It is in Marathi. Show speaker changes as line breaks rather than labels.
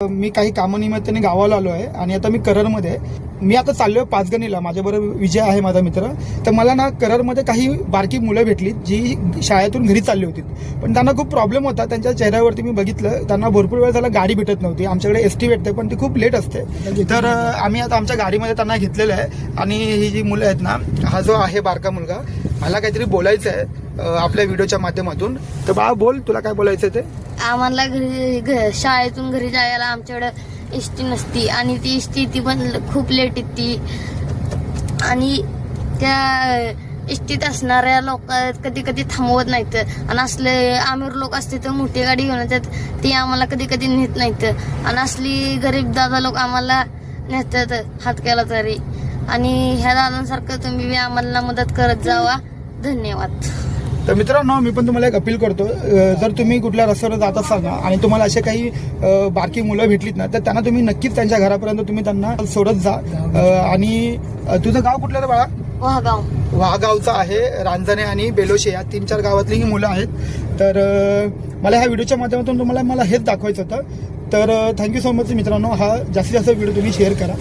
मी काही कामानिमित्ताने गावाला आलो आहे आणि आता मी कररमध्ये मी आता चाललोय पाचगणीला. माझ्याबरोबर विजय आहे माझा मित्र. तर मला ना कररमध्ये काही बारकी मुलं भेटली जी शाळेतून घरी चालली होती. पण त्यांना खूप प्रॉब्लेम होता. त्यांच्या चेहऱ्यावरती मी बघितलं. त्यांना भरपूर वेळ झाला गाडी भेटत नव्हती. आमच्याकडे एस टी भेटते पण ती खूप लेट असते. तर आम्ही आता आमच्या गाडीमध्ये त्यांना घेतलेलं आहे. आणि ही जी मुलं आहेत ना हा जो आहे बारका मुलगा मला काहीतरी बोलायचं आहे आपल्या व्हिडिओच्या माध्यमातून. तर बा बोल तुला काय बोलायचं ते?
आम्हाला घरी घ- शाळेतून घरी जायला आमच्याकडे एस टी नसती. आणि ती एस टी ती पण खूप लेट येते. आणि त्या एस टीत असणाऱ्या लोक कधी कधी थांबवत नाहीत. आणि असले आमिर लोक असते तर मोठी गाडी घेऊन येतात. ते आम्हाला कधी कधी नेत नाहीत. आणि असली गरीब दादा लोक आम्हाला नेतात हात केला तरी. आणि ह्या दादांसारखं तुम्ही बी आम्हाला मदत करत जावा. धन्यवाद.
तर मित्रांनो मी पण तुम्हाला एक अपील करतो जर तुम्ही कुठल्या रस्त्यावर जात असाल ना आणि तुम्हाला असे काही बारकी मुलं भेटलीत ना तर त्यांना तुम्ही नक्कीच त्यांच्या घरापर्यंत तुम्ही त्यांना सोडत जा. आणि तुझं गाव कुठलं बाळा?
वाहगाव.
आहे रांजणे आणि बेलोशे या तीन चार गावातली ही मुलं आहेत. तर मला ह्या व्हिडिओच्या माध्यमातून तुम्हाला मला हेच दाखवायचं होतं. तर थँक्यू सो मच मित्रांनो हा जास्तीत जास्त व्हिडिओ तुम्ही शेअर करा.